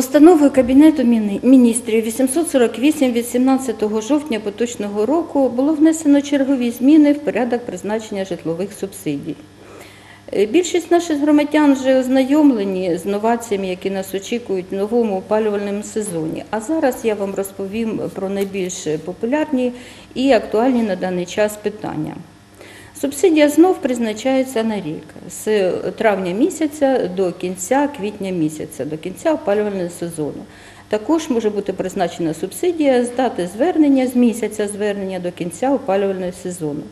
Постановою Кабінету міністрів 848 від 17 жовтня поточного року було внесено чергові зміни в порядок призначення житлових субсидій. Е, Більшість наших громадян вже ознайомлені з новаціями, які нас очікують в новому опалювальному сезоні. А зараз я вам розповім про найбільш популярні і актуальні на даний час питання. Субсидія знов призначається на рік з травня місяця до кінця квітня місяця, до кінця опалювального сезону. Також може бути призначена субсидія з дати звернення з місяця звернення до кінця опалювального сезону.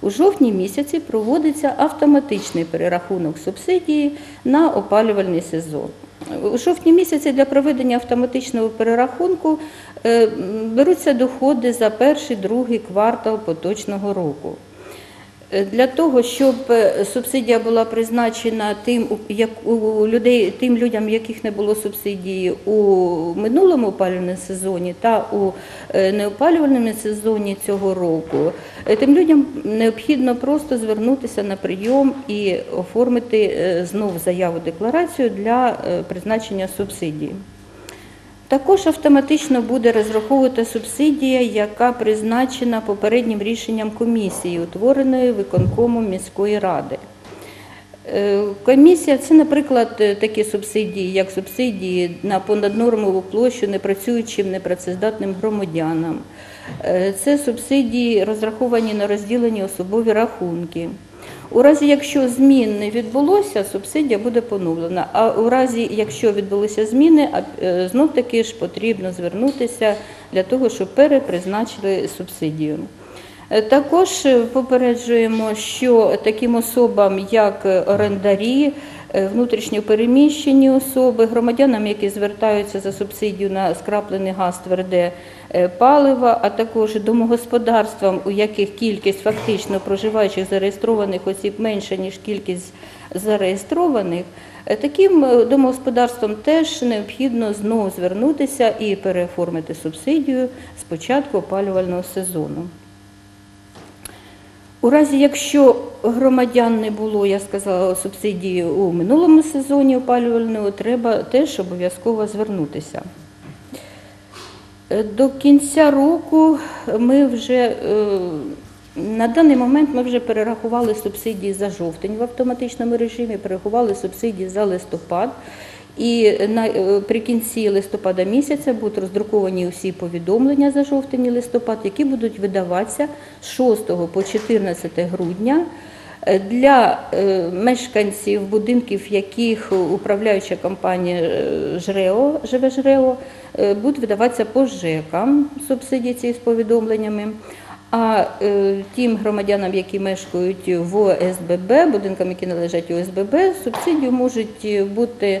У жовтні місяці проводиться автоматичний перерахунок субсидії на опалювальний сезон. У жовтні місяці для проведення автоматичного перерахунку е, беруться доходи за перший другий квартал поточного року. Е, Для того, щоб е, субсидія була призначена тим, як у людей, тим людям, яких не було субсидії у минулому опалювальному сезоні та у е, неопалювальному сезоні цього року, тим людям необхідно просто звернутися на прийом і оформити е, знов заяву декларацію для призначення субсидії. Також автоматично буде розраховувати субсидія, яка призначена попереднім рішенням комісії, утвореної виконкомом міської ради. Е, Комісія це, наприклад, такі субсидії, як субсидії на понаднормову площу непрацюючим, непрацездатним громадянам. Е, Це субсидії розраховані на розділені особові рахунки. У разі, якщо змін не відбулося, субсидія буде поновлена. А у разі, якщо відбулися зміни, е, знов таки ж потрібно звернутися для того, щоб перепризначили субсидію. Е, Також е, попереджуємо, що таким особам, як орендарі, е, внутрішньо переміщені особи, громадянам, які звертаються за субсидію на скраплений газ, тверде е, паливо, а також домогосподарствам, у яких кількість фактично проживаючих зареєстрованих осіб менша, ніж кількість зареєстрованих, е, таким домогосподарствам теж необхідно знову звернутися і переоформити субсидію з початку опалювального сезону. У разі, якщо громадян не було, я сказала, субсидії у минулому сезоні опалювального, треба теж обов'язково звернутися. Е, До кінця року ми вже е, на даний момент ми вже перерахували субсидії за жовтень в автоматичному режимі, перерахували субсидії за листопад. І наприкінці листопада місяця будуть роздруковані усі повідомлення за жовтень листопад, які будуть видаватися з 6 по 14 грудня е, для е, мешканців будинків, яких управляюча компанія е, ЖРЕО, живе ЖРЕО, е, будуть видаватися по ЖЕКам субсидії ці з повідомленнями. А е, тим громадянам, які мешкають в ОСББ, будинкам, які належать ОСББ, субсидію можуть бути е, е,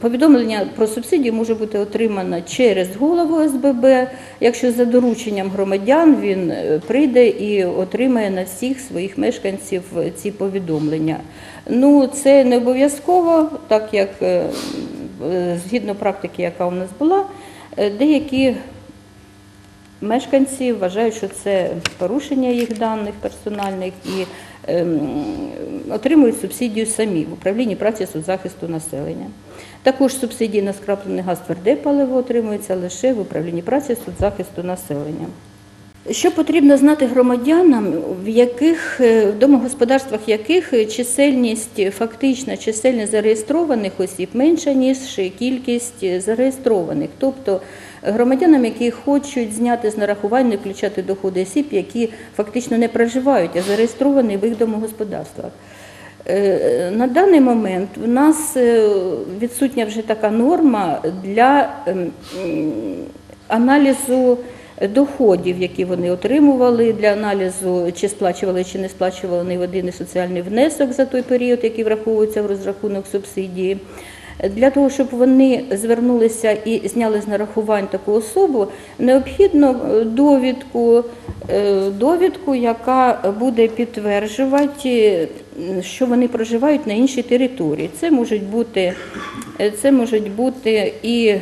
повідомлення про субсидію може бути отримано через голову ОСББ. Якщо за дорученням громадян він е, прийде і отримає на всіх своїх мешканців ці повідомлення. Ну це не обов'язково, так як е, е, згідно практики, яка у нас була, е, деякі Мешканці вважають, що це порушення їх даних персональних і отримують субсидію самі в управлінні праці соцзахисту населення. Також субсидії на скраплений газ тверде паливо отримуються лише в управлінні праці соцзахисту населення. Що потрібно знати громадянам, в яких е, в домогосподарствах яких чисельність фактична чисельність зареєстрованих осіб менша ніж кількість зареєстрованих, тобто громадянам, які хочуть зняти з нарахування, включати доходи осіб, які фактично не проживають, а зареєстровані в їх домогосподарствах. Е, На даний момент у нас е, відсутня вже така норма для ем, аналізу доходів, які вони отримували, для аналізу, чи сплачували, чи не сплачували вони єдиний соціальний внесок за той період, який враховується в розрахунок субсидії. Для того, щоб вони звернулися і зняли з нарахувань таку особу, необхідно е, довідку, е, довідку, яка буде підтверджувати, що вони проживають на іншій території. Це можуть бути, е, це можуть бути і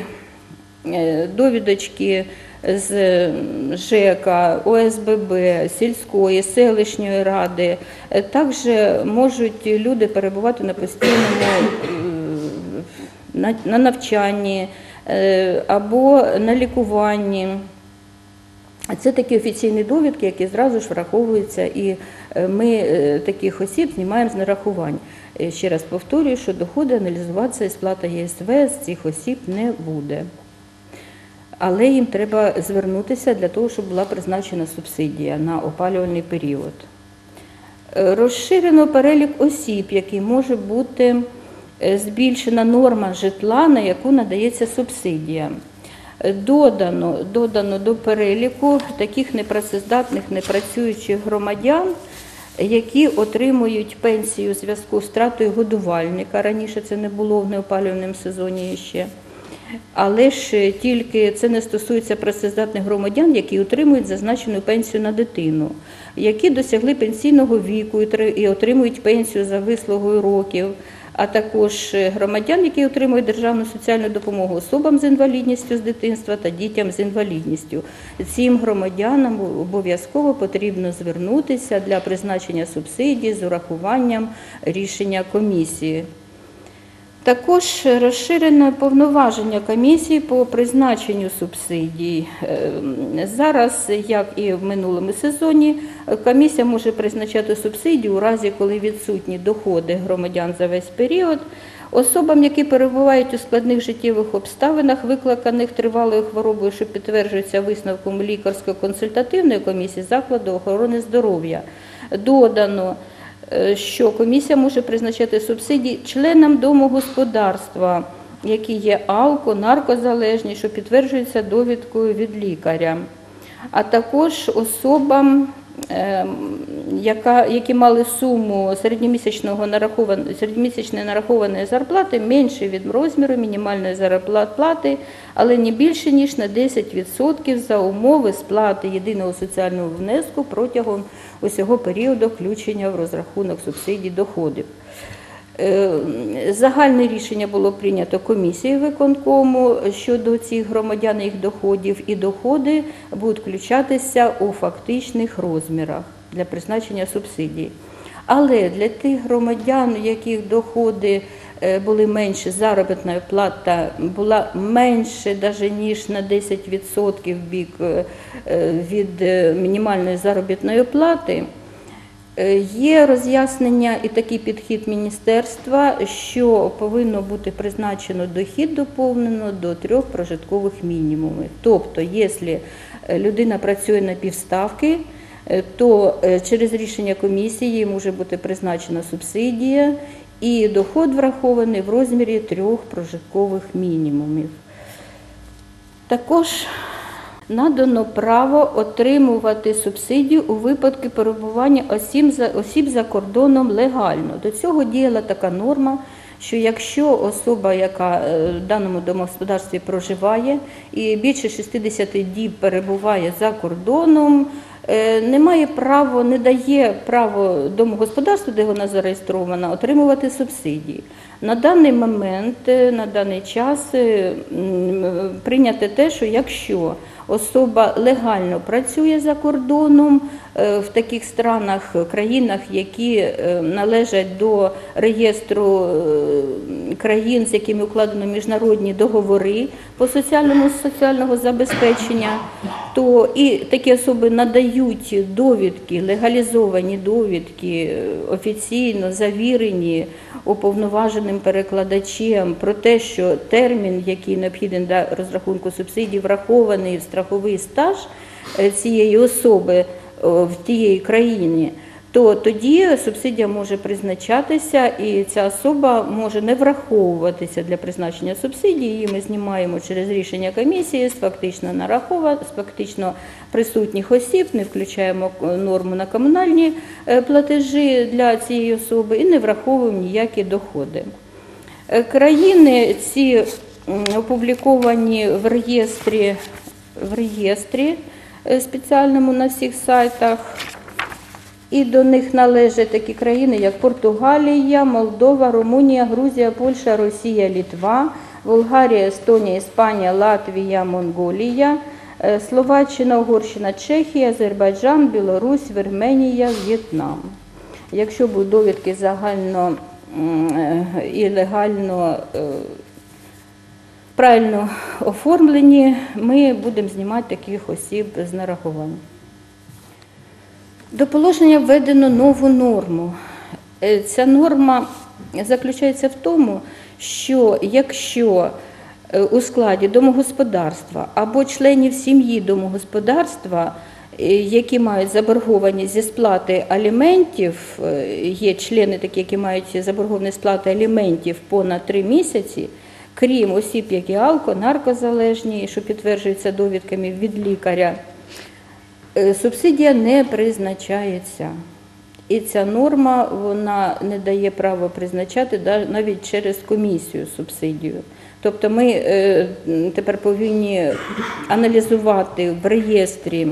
довідочки з ЖЕКа, ОСББ, сільської, селищної ради. Також можуть люди перебувати на постійному на, на навчанні е, або на лікуванні. Це такі офіційні довідки, які зразу ж враховуються, і е, ми е, таких осіб знімаємо з нарахувань. Ще раз повторюю, що доходи аналізуватися і сплата ЄСВ з цих осіб не буде. Але їм треба звернутися для того, щоб була призначена субсидія на опалювальний період. Розширено перелік осіб, який може бути збільшена норма житла, на яку надається субсидія. Е, Додано, додано до переліку таких непрацездатних, непрацюючих громадян, які отримують пенсію у зв'язку з втратою годувальника. Раніше це не було в неопалювальному сезоні ще. Але ж тільки це не стосується працездатних громадян, які отримують зазначену пенсію на дитину, які досягли пенсійного віку і отримують пенсію за вислугою років, а також громадян, які отримують державну соціальну допомогу особам з інвалідністю з дитинства та дітям з інвалідністю. Цим громадянам обов'язково потрібно звернутися для призначення субсидій з урахуванням рішення комісії. Також розширено повноваження комісії по призначенню субсидій. Ем, Зараз, як і в минулому сезоні, комісія може призначати субсидію у разі, коли відсутні доходи громадян за весь період. Особам, які перебувають у складних життєвих обставинах, викликаних тривалою хворобою, що підтверджується висновком лікарсько-консультативної комісії закладу охорони здоров'я, додано е, що комісія може призначати субсидії членам домогосподарства, які є алко, наркозалежні, що підтверджується довідкою від лікаря, а також особам, яка, які мали суму середньомісячного середньомісячної нарахованої зарплати менше від розміру мінімальної зарплати, але не більше ніж на 10% за умови сплати єдиного соціального внеску протягом усього періоду включення в розрахунок субсидій доходів. Е, Загальне рішення було прийнято комісією виконкому щодо цих громадян їх доходів, і доходи будуть включатися у фактичних розмірах для призначення субсидій. Але для тих громадян, у яких доходи були менше, заробітна плата була менше навіть ніж на 10% в бік е, е, від е, мінімальної заробітної плати. Е, Є роз'яснення і такий підхід міністерства, що повинно бути призначено дохід доповнено до трьох прожиткових мінімумів. Тобто, якщо е, людина працює на півставки, е, то е, через рішення комісії може бути призначена субсидія і доход врахований в розмірі трьох прожиткових мінімумів. Також надано право отримувати субсидію у випадку перебування осіб за, кордоном легально. До цього діяла така норма, що якщо особа, яка е, в даному домогосподарстві проживає і більше 60 діб перебуває за кордоном, не має право, не дає право домогосподарству, де вона зареєстрована, отримувати субсидії. На даний момент, е, на даний час е, прийняте те, що якщо особа легально працює за кордоном е, в таких странах, е, країнах, які е, належать до реєстру е, країн, з якими укладено міжнародні договори по соціальному соціального забезпечення, то і такі особи надають довідки, легалізовані довідки, е, офіційно завірені уповноваженим перекладачем про те, що термін, який необхідний для розрахунку субсидій, врахований в страховий стаж е, цієї особи в тієї країні, то тоді субсидія може призначатися, і ця особа може не враховуватися для призначення субсидії. Її ми знімаємо через рішення комісії з фактично нарахова, з фактично присутніх осіб, не включаємо норму на комунальні е, платежі для цієї особи і не враховуємо ніякі доходи. Е, Країни ці опубліковані в реєстрі, в реєстрі е, спеціальному на всіх сайтах. І до них належать такі країни, як Португалія, Молдова, Румунія, Грузія, Польща, Росія, Літва, Болгарія, Естонія, Іспанія, Латвія, Монголія, е, Словаччина, Угорщина, Чехія, Азербайджан, Білорусь, Вірменія, В'єтнам. Якщо будуть довідки загально е, і легально е, правильно оформлені, ми будемо знімати таких осіб з нарахувань. До положення введено нову норму. Е, Ця норма заключається в тому, що якщо е, у складі домогосподарства або членів сім'ї домогосподарства, е, які мають заборгованість зі сплати аліментів, є члени такі, які мають заборгованість сплати аліментів понад 3 місяці, крім осіб, які алко, наркозалежні, що підтверджуються довідками від лікаря, Субсидія не призначається. І ця норма вона не дає права призначати навіть через комісію субсидію. Тобто ми е, тепер повинні аналізувати в реєстрі,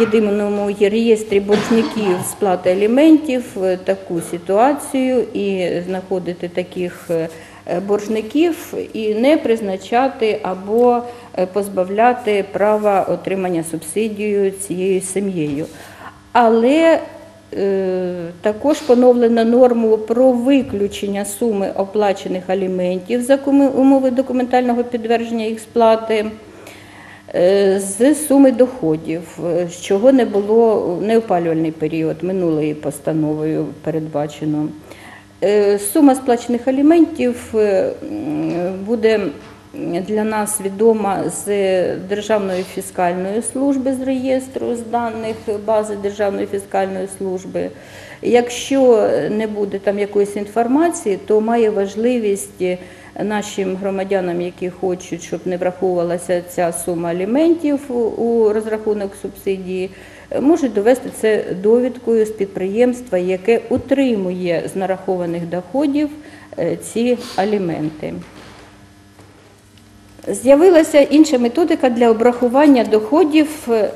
єдиному реєстрі боржників сплати аліментів е, таку ситуацію і знаходити таких е, е, боржників і не призначати або е, позбавляти права отримання субсидію цією сім'єю. Але е, також поновлено норму про виключення суми оплачених аліментів за умови документального підтвердження їх сплати е, з суми доходів, е, чого не було в неопалювальний період минулої постановою передбачено. Е, Сума сплачених аліментів е, буде для нас відома з Державної фіскальної служби з реєстру з даних бази Державної фіскальної служби. Якщо не буде там якоїсь інформації, то має важливість нашим громадянам, які хочуть, щоб не враховувалася ця сума аліментів у- розрахунок субсидії, можуть довести це довідкою з підприємства, яке утримує з нарахованих доходів е, ці аліменти. З'явилася інша методика для обрахування доходів е,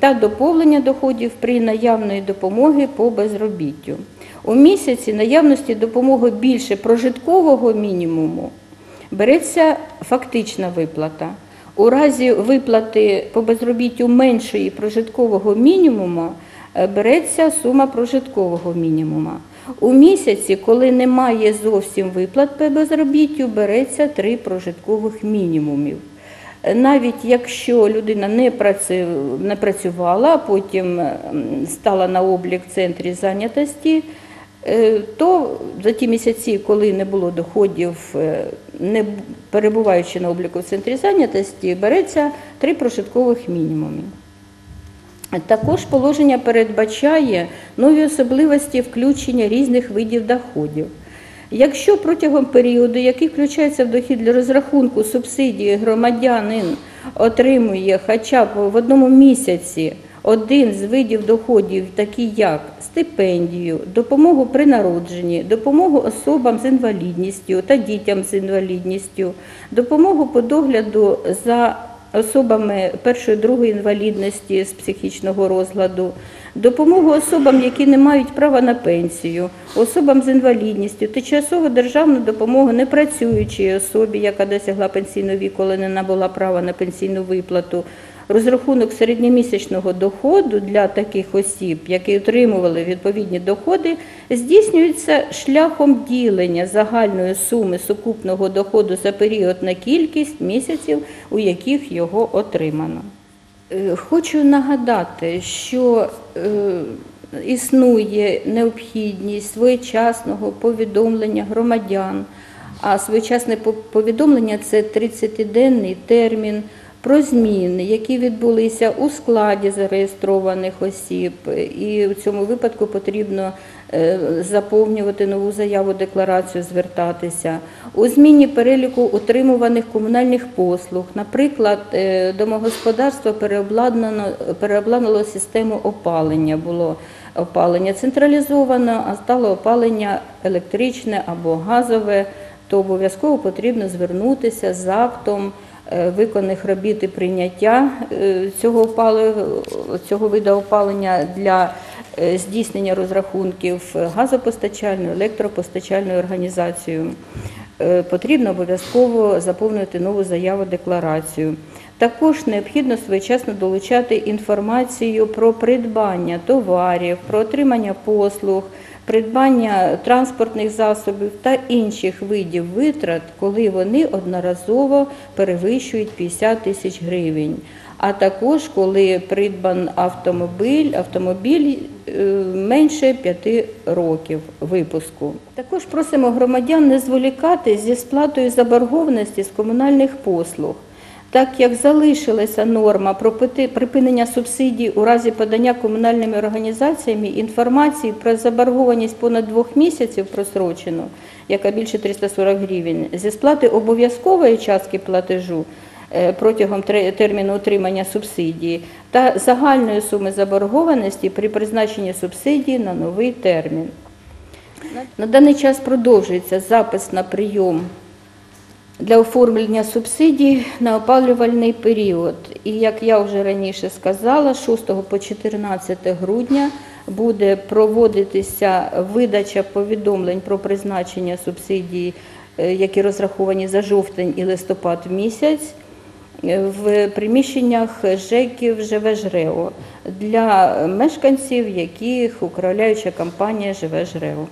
та доповнення доходів при наявної допомоги по безробіттю. У місяці наявності допомоги більше прожиткового мінімуму береться фактична виплата. У разі виплати по безробіттю меншої прожиткового мінімуму е, береться сума прожиткового мінімума. У місяці, коли немає зовсім виплат по безробіттю, береться три прожиткових мінімумів. Навіть якщо людина не, працювала, а потім стала на облік в центрі зайнятості, е, то за ті місяці, коли не було доходів, е, не перебуваючи на обліку в центрі зайнятості, береться три прожиткових мінімумів. Також положення передбачає нові особливості включення різних видів доходів. Якщо протягом періоду, який включається в дохід для розрахунку субсидії, громадянин отримує хоча б в одному місяці один з видів доходів, такі як стипендію, допомогу при народженні, допомогу особам з інвалідністю та дітям з інвалідністю, допомогу по догляду за особами першої другої інвалідності з психічного розладу, допомогу особам, які не мають права на пенсію, особам з інвалідністю, тимчасову державну допомогу непрацюючій особі, яка досягла пенсійного віку, але не набула права на пенсійну виплату. Розрахунок середньомісячного доходу для таких осіб, які отримували відповідні доходи, здійснюється шляхом ділення загальної суми сукупного доходу за період на кількість місяців, у яких його отримано. Е, Хочу нагадати, що е, існує необхідність своєчасного повідомлення громадян, а своєчасне повідомлення це 30-денний термін про зміни, які відбулися у складі зареєстрованих осіб, і в цьому випадку потрібно е, заповнювати нову заяву, декларацію, звертатися. У зміні переліку утримуваних комунальних послуг, наприклад, е, домогосподарство переобладнано переобладнало систему опалення. Було опалення централізовано, а стало опалення електричне або газове, то обов'язково потрібно звернутися з актом виконаних робіт і прийняття е, цього, опали- цього виду опалення для е, здійснення розрахунків газопостачальною, електропостачальною організацією. Е, Потрібно обов'язково заповнити нову заяву декларацію. Також необхідно своєчасно долучати інформацію про придбання товарів, про отримання послуг, придбання транспортних засобів та інших видів витрат, коли вони одноразово перевищують 50 тисяч гривень. А також коли придбан автомобіль, автомобіль е, менше 5 років випуску. Також просимо громадян не зволікати зі сплатою заборгованості з комунальних послуг. Так як залишилася норма про припинення субсидій у разі подання комунальними організаціями інформації про заборгованість понад двох місяців просрочену, яка більше 340 гривень, зі сплати обов'язкової частки платежу е, протягом терміну отримання субсидії та загальної суми заборгованості при призначенні субсидії на новий термін. На даний час продовжується запис на прийом для оформлення субсидій на опалювальний період. І як я вже раніше сказала, 6 по 14 грудня буде проводитися видача повідомлень про призначення субсидій, е, які розраховані за жовтень і листопад місяць. е, В приміщеннях ЖЕКів ЖВ ЖРЕО для мешканців, яких управляюча компанія ЖВ ЖРЕО.